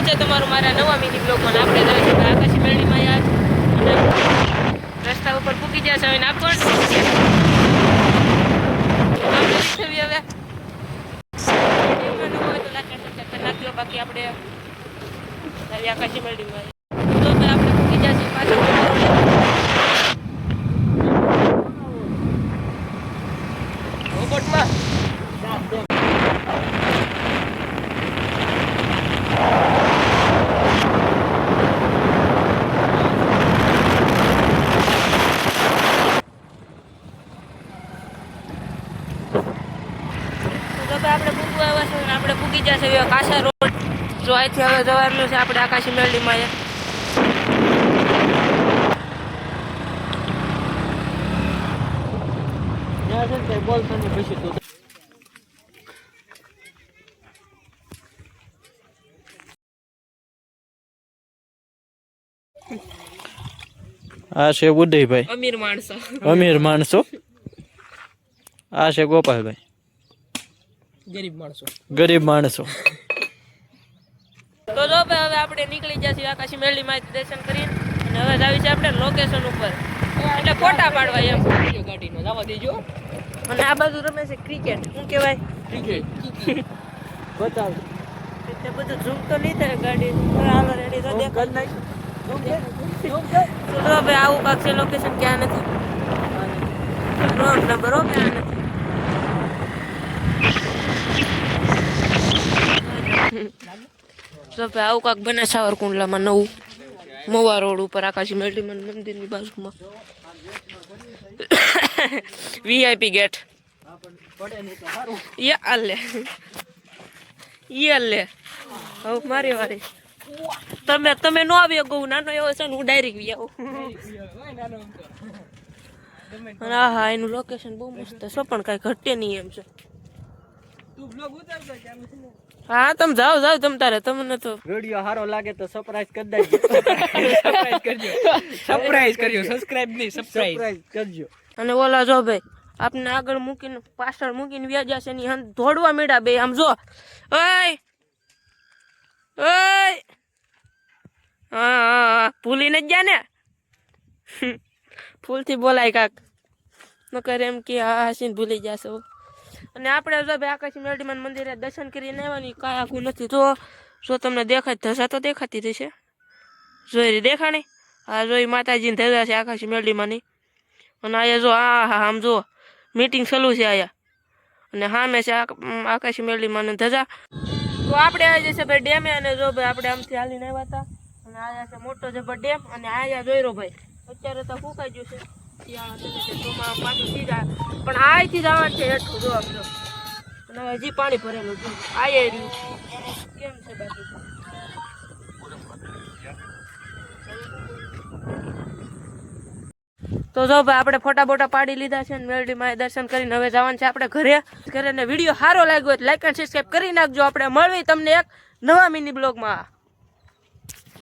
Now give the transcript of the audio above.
સ્વાગત છે તમારું મારા નવા મિની બ્લોગમાં આપણે જઈએ છે આકાશી મેળીમાં યાર. રસ્તા ઉપર પૂકી જશે હવે નાખો આપણે બાકી આપણે આકાશી નવું હોય તો like and subscribe કરી નાખજો બાકી આપણે આવી આકાશી મેળીમાં તો હવે આપણે પૂકી જશે પાછળ રોબોટમાં તો હવે આપણે પૂગવા આવ્યા છે અને આપણે પૂગી જશે હવે કાસા રોડ. જો અહીંથી હવે જવાનું છે આપણે આકાશી મેળીમાં આ છે ઉદયભાઈ. અમીર માણસો. અમીર માણસો. આ છે ગોપાલભાઈ. ગરીબ માણસો. ગરીબ માણસો. તો જો ભાઈ હવે આપણે નીકળી જશે આકાશી મેળીમાં દર્શન કરીને. અને હવે જાવી છે આપણે લોકેશન ઉપર. એટલે ફોટા પાડવા એમ. ગાડીનો જવા દેજો. અને આ બાજુ રમે છે ક્રિકેટ શું કહેવાય? ક્રિકેટ બતાવ. એટલે બધું ઝૂમ તો નહીં થાય ગાડી. હાલો રેડી તો દેખ તો જો ભાઈ આવું પાક છે લોકેશન ક્યાં નથી? રોંગ નંબર હો ક્યાં નથી? તો ભાઈ આવું કાંક બને સાવરકુંડલામાં નવું. મોવા રોડ ઉપર આકાશી મેળીમન મંદિરની બાજુમાં. વીઆઈપી ગેટ યાલે યા લે હવે, મારી વારી. તમે તમે નો આવ્યો ગૌ, નાનો એવો છે ને હું ડાયરેક્ટ વી હા હા એનું લોકેશન બહુ મસ્ત છે, પણ કાંઈ ઘટે નહીં એમ છે. હા તમે જાઓ જાઓ તમ તારે તમને તો વીડિયો સારો લાગે તો સરપ્રાઈઝ કરી દેજો. સરપ્રાઈઝ કરજો. સબસ્ક્રાઇબ નહીં સરપ્રાઈઝ કરજો. અને ઓલા જો ભાઈ આપને આગળ મૂકીને પાછળ મૂકીને વ્યાજ્યા છે ની હં દોડવા મેડા બે આમ જો. ઓય! ઓય! હા હા હા. ભૂલી ન ગયા ને? ફૂલથી બોલાય કાક. નકર એમ કે હા હાસીને ભૂલી જશે. અને આપણે જો ભાઈ આકાશી મેરડીમાન મંદિરે દર્શન કરીને આવવાની કાંઈ આખું નથી. તો જો તમને દેખાય ધજા તો દેખાતી રહેશે જોઈ દેખાણી? આ જોઈ માતાજીની ધજા છે આકાશી મેરડીમાંની. અને અહીંયા જો, આ હા આમ જો મીટિંગ ચાલુ છે અહીંયા અને સામે છે આક- આકાશી મેળીમાં ધજા. તો આપણે આવી જશે ભાઈ ડેમે અને જો ભાઈ આપણે આમથી હાલીને આવ્યા હતા. અને આયા છે મોટો જબર ડેમ અને આયા જોઈ રહ્યો ભાઈ. અત્યારે તો ફૂંકાઈ ગયું છે. પણ આયથી જવાનું છે હેઠું જો આમ જો અને હજી પાણી ભરેલું છે આ કેમ છે બાકી તો જો ભાઈ, આપણે ફોટા બોટા પાડી લીધા છે અને મેરડીમાં દર્શન કરીને હવે જવાનું છે આપણે ઘરે. ઘરે ને વીડિયો સારો લાગ્યો હોય લાઈક અને સબસ્ક્રાઈબ કરી નાખજો. આપણે મળવી તમને એક નવા મિની બ્લોગમાં